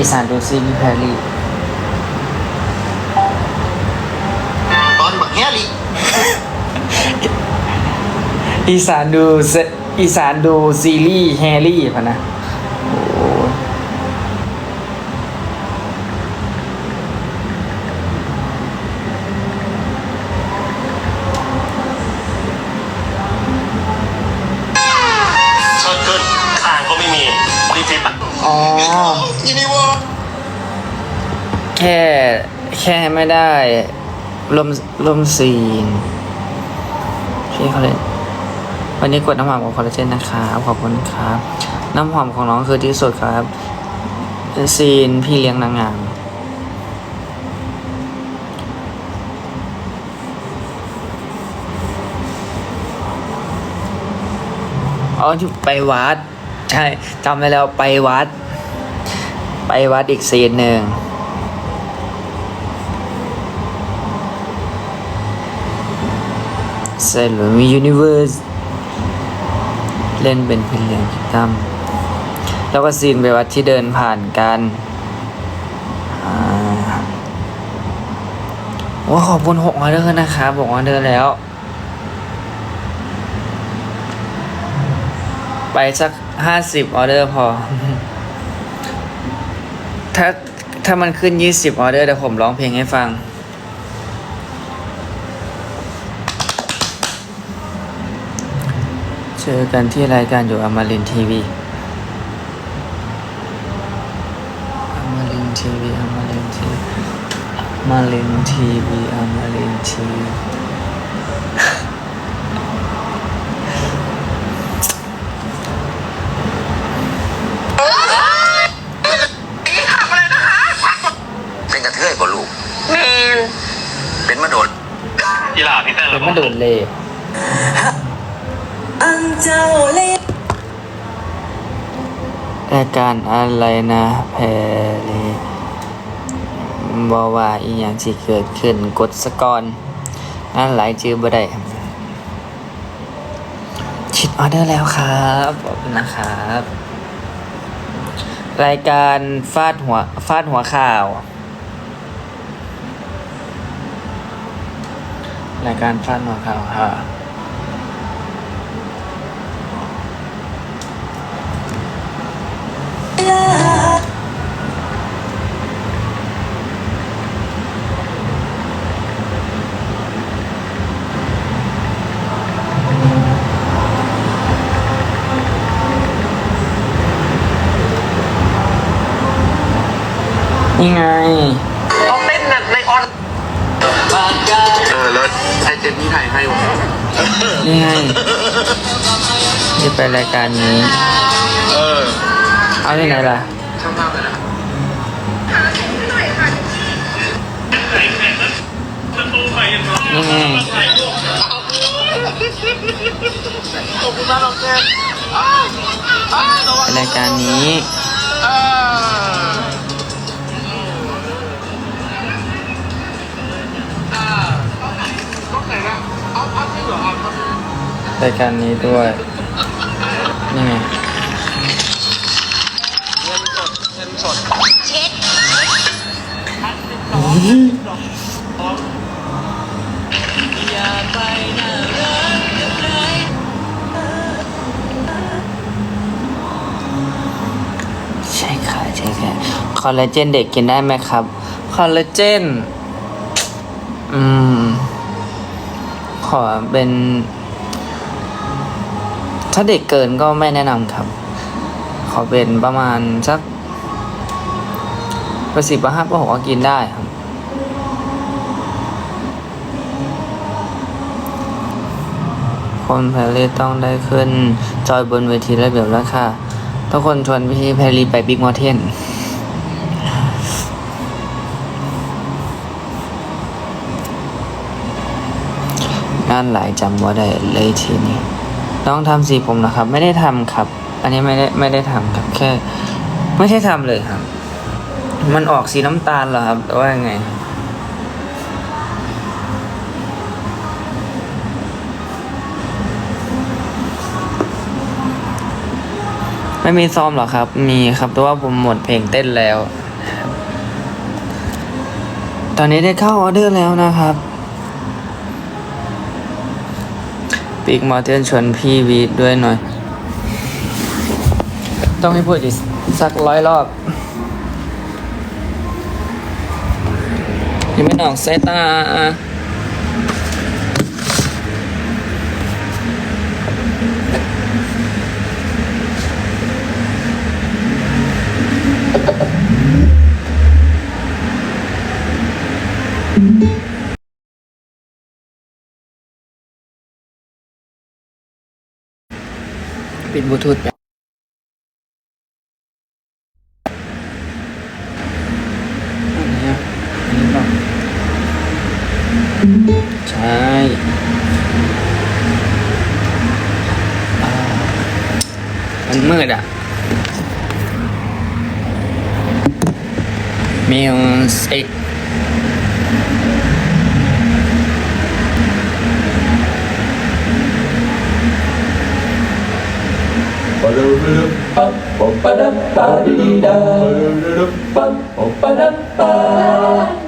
อีสานดูซีพี่แพรรี่ตอนบักแฮรี่อีสานดูเซอีสานดูซีรีส์แฮร์รี่พะนะ อะอ๋อยูนิวอร์แค่แค่ไม่ได้ลมลมซีนพี่เขาเลยวันนี้กดน้ำหอมของคอลลาเจนนะครับขอบคุณครับ น้ำหอมของน้องคือที่สุดครับ ซีนพี่เลี้ยงนางงามอ๋อที่ไปวัด ใช่จำได้แล้วไปวัด ไปวัดอีกซีนหนึ่งเซลล์มียูนิเวอร์สเล่นเป็นพี่เลี้ยงตั้มแล้วก็ซีนไปวัดที่เดินผ่านกันอ่าขอบคุณหกออเดอร์นะครับหกออเดอร์แล้ว ไปสัก ห้าสิบออเดอร์พอ ถ้าถ้ามันขึ้นยี่สิบออเดอร์เดี๋ยวผมร้องเพลงให้ฟัง เจอกันที่รายการอยู่อมรินทีวีอมรินทีวีอมรินทีอมรินทีวีอมรินทีวี เป็นกระเทยบ่ลูก แมน เป็นมาโดน กีฬาพี่เต้นเป็นเลยอังเจ้าเล่รายการอะไรนะแพรลีบอว่าอีหยังที่เกิดขึ้นกดสกอนนั่นหลายจื้อบ่ได้ชิดออเดอร์แล้วครับขอบคุณนะครับ รายการฟาดหัวฟาดหัวข่าว รายการฟาดหัวข่าวค่ะนี่ไง ให้วะนี่ไงนี่ไปรายการนี้ เออ เอาที่ไหนล่ะช่างภาพเลยนะนี่ไงขอบคุณมากน้องแก้ไปรายการนี้ รายการนี้ด้วย นี่ไงเช็ดใช่ค่ะใช่ค่ะคอลลาเจนเด็กกินได้ไหมครับ คอลลาเจน อืม ขอเป็น ถ้าเด็กเกินก็ไม่แนะนำครับ ขอเป็นประมาณสักประสิบประห้าประหกก็กินได้ครับ คนแพรรี่ต้องได้ขึ้น จอยบนเวทีระเบียบแล้วค่ะ ทุกคนชวนพี่แพรรี่ไปบิ๊กมอเทนงานหลายจำว่าได้เลยทีนี้ น้องทำสีผมนะครับ ไม่ได้ทำครับ อันนี้ไม่ได้ไม่ได้ทำครับแค่ ไม่ใช่ทำเลยครับ มันออกสีน้ำตาลเหรอครับว่ายังไง ไม่มีซ้อมเหรอครับ มีครับแต่ว่าผมหมดเพลงเต้นแล้ว ตอนนี้ได้เข้าออเดอร์แล้วนะครับ ปีกมอเตอร์ชวนพี่วีดด้วยหน่อย ต้องให้พูดอีกสักร้อยรอบยังไม่ออกสายตา ปิดบลูทูธแบบอันนี้อะอันนี้เปล่าใช่อ่ามันมืดอะมิวสิก Da da ba dee da ba ba da da da.